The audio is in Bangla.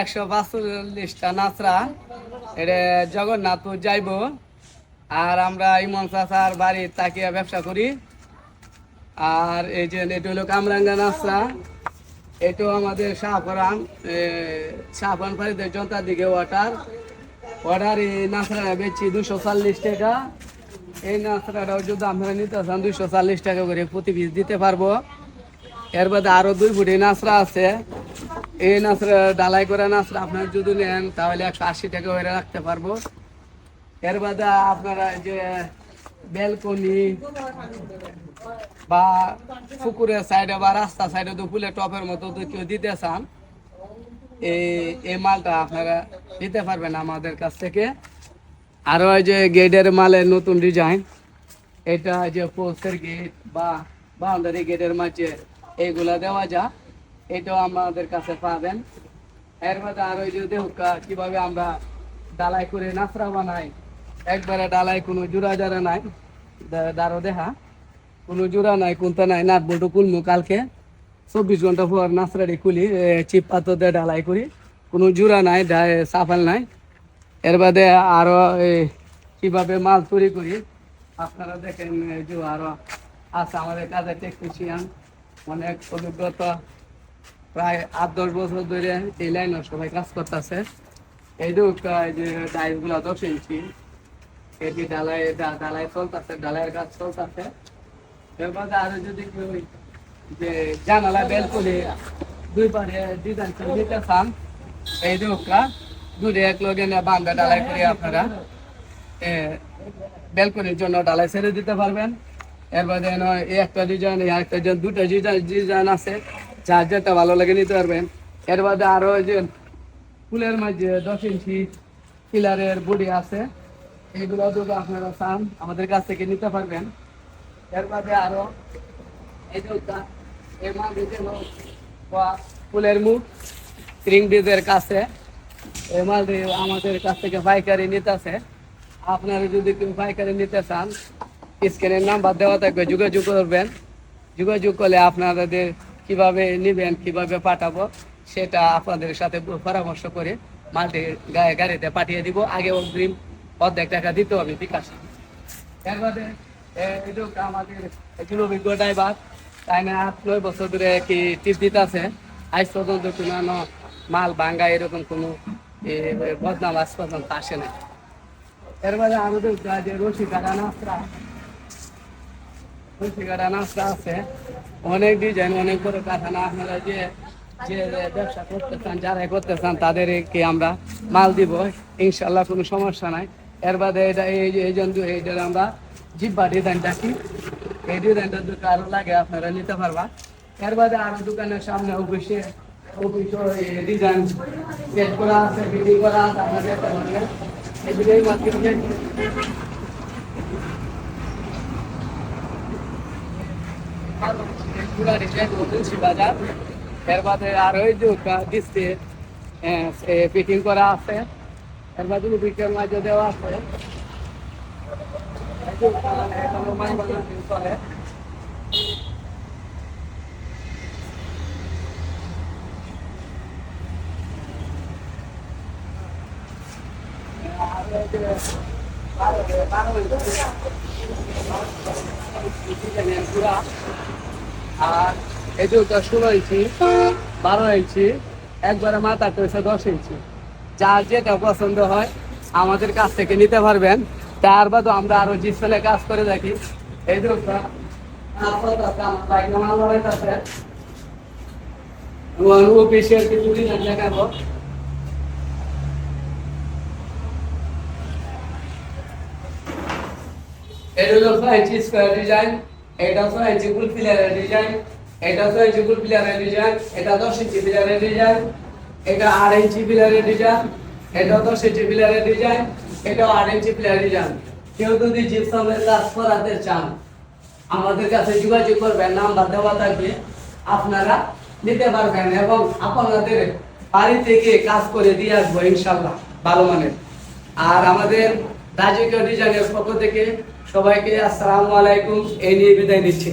একশো পাঁচচল্লিশটা নাচরা, এটা জগন্নাথপুর যাইব। আর আমরা ইমন চাচার বাড়ি তাকিয়া ব্যবসা করি। আর এই যে এটা হলো কামরাঙ্গা নাচরা। এটাও আমাদের শাহপুরান শাহপুরান ফারিদের জনতার দিকে ওয়াটার অর্ডার এই নাচরাটা বেচছি দুশো চল্লিশ টাকা। এই নাচরাটাও যদি আপনারা নিতে চান, দুশো চল্লিশ টাকা করে প্রতি পিস দিতে পারব। এর বাদে আরও দুই ফুটি নাচরা আছে। এই নাচরা ডালাই করা নাচরা আপনারা যদি নেন, তাহলে একশো আশি টাকা করে রাখতে পারব। এর বাদে আপনারা যে বেলকনি বা পুকুরের সাইডে বা রাস্তা সাইডে তো ফুলের টপের মতো তো কেউ দিতে চান, এই এই মালটা আপনারা দিতে পারবেন আমাদের কাছ থেকে। আরও ওই যে গেটের মালের নতুন ডিজাইন, এটা যে পোস্টের গেট বা বাউন্ডারি গেটের মাঝে এইগুলা দেওয়া যা এটাও আমাদের কাছে পাবেন। এর মধ্যে আর ওই যে দেহুকা কীভাবে আমরা ডালাই করে নাচরা বানাই। একবারে ডালাই কোনো জোড়া জারা নাই। দা- দেহা কোনো জোড়া নাই, কোনটা নাই, নাট বল্টু কুলমু কালকে। চব্বিশ ঘণ্টা পর নাচরাটি খুলি চিপ পাথর দিয়ে ডালাই করি। কোনো জোড়া নাই সাফাল নাই। এর বাদে আরও এই কীভাবে মাল তৈরি করি। আপনারা দেখেন যে আরও আছে আমাদের কাজের টেকনিশিয়ান অনেক অভিজ্ঞতা প্রায় আট, দশ বছর ধরে এই লাইনে সবাই কাজ করতেছে। এই যে এই যে ডাইসগুলা দশ ইঞ্চি এটি ডালাই ডালাই চলতেছে ডালাইয়ের কাজ চলতেছে। এর বাদে আরও যদি যে জানালা বেলকনি দুই পারে ডিজাইন দিতে চান, এই দুটো এক লগে নিয়ে বান্ধা ডালাই করে আপনারা। বেলকনির জন্য ডালাই ছেড়ে দিতে পারবেন। এর বাদে এই একটা ডিজাইন একটা দুটো ডিজাইন ডিজাইন আছে। যেটা ভালো লাগে নিতে পারবেন এর বাদে আরও ওই যে ফুলের মাঝে দশ ইঞ্চি পিলারের বডি আছে এইগুলো যদি আপনারা চান, আমাদের কাছ থেকে নিতে পারবেন। এর বাদে আরও এই যে বা ফুলের মুখ স্প্রিং ব্রিজের কাছে মাল আমাদের কাছ থেকে পাইকারি নিতেছে। আপনারা যদি কেউ পাইকারি নিতে চান, স্ক্রিনের নাম্বার দেওয়া থাকবে, যোগাযোগ করবেন। যোগাযোগ করলে আপনাদের কীভাবে নেবেন কীভাবে পাঠাবো সেটা আপনাদের সাথে পরামর্শ করে মালটি গাড়িতে পাঠিয়ে দিব। আগে অগ্রিম অর্ধেক টাকা দিতে হবে বিকাশে এর বাদে এ, আমাদের একজন ড্রাইভার তাই না আট নয় বছর ধরে কি টিপ দিতে আছে আজ পর্যন্ত কোনো মাল ভাঙ্গা এরকম কোনো বদনাম আজ পর্যন্ত আসে না এর বাদে আমাদের রশি কাটা নাস্তা নাস্তা আছে। অনেক ডিজাইন অনেক বড় কারখানা। আপনারা যে যে ব্যবসা করতে চান যারা করতে চান, তাদেরকে আমরা মাল দিব। ইনশাল্লাহ কোনো সমস্যা নাই। এর বাদে এটা, এই এই জন্য এইটার আমরা জিব্বা ডিজাইন ডাকি এই ডিজাইনটা যদি আরও লাগে, আপনারা নিতে পারবা। এর বাদে আরও দোকানের সামনে অফিসে, অফিস ডিজাইন সেট করা আছে ফিটিং করা আছে, আপনারা দেখতে পারবেন। মাধ্যমে পুরা ডিজাইন বলছি বাজার এর বাদে আর ওই যে ডিসপ্লে ফিটিং করা আছে এর বাদে বিকেল মাঝে দেওয়া আছে এই যে, আহ, এখনও মাল বানানো চলে। আর এই যে, বারো বারো ডিজাইনের পুরা আর এই যে ষোলো ইঞ্চি, বারো ইঞ্চি, একবারে মাথা হচ্ছে দশ ইঞ্চি। যার যেটা পছন্দ হয় আমাদের কাছ থেকে নিতে পারবেন। তার বাদও আমরা আরও ডিসপ্লে কাজ করে থাকি। এই। আমার অফিসের কিছু ডিজাইন দেখাবো। ছয় স্কোয়ার ডিজাইন এটা ডিজাইন এটা ডিজাইন এটা ডিজাইন এটা ইঞ্চি ডিজাইন এটা ডিজাইন এটা ডিজাইন কেউ যদি কাজ করাতে চান, আমাদের কাছে যোগাযোগ করবেন, নাম্বার দেওয়া থাকবে, আপনারা নিতে পারবেন এবং আপনাদের বাড়ি থেকে কাজ করে দিয়ে আসব, ইনশাল্লাহ, ভালো মানের। আর আমাদের রাজকীয় ডিজাইনের পক্ষ থেকে সবাইকে আসসালামু আলাইকুম এই নিয়ে বিদায় নিচ্ছি।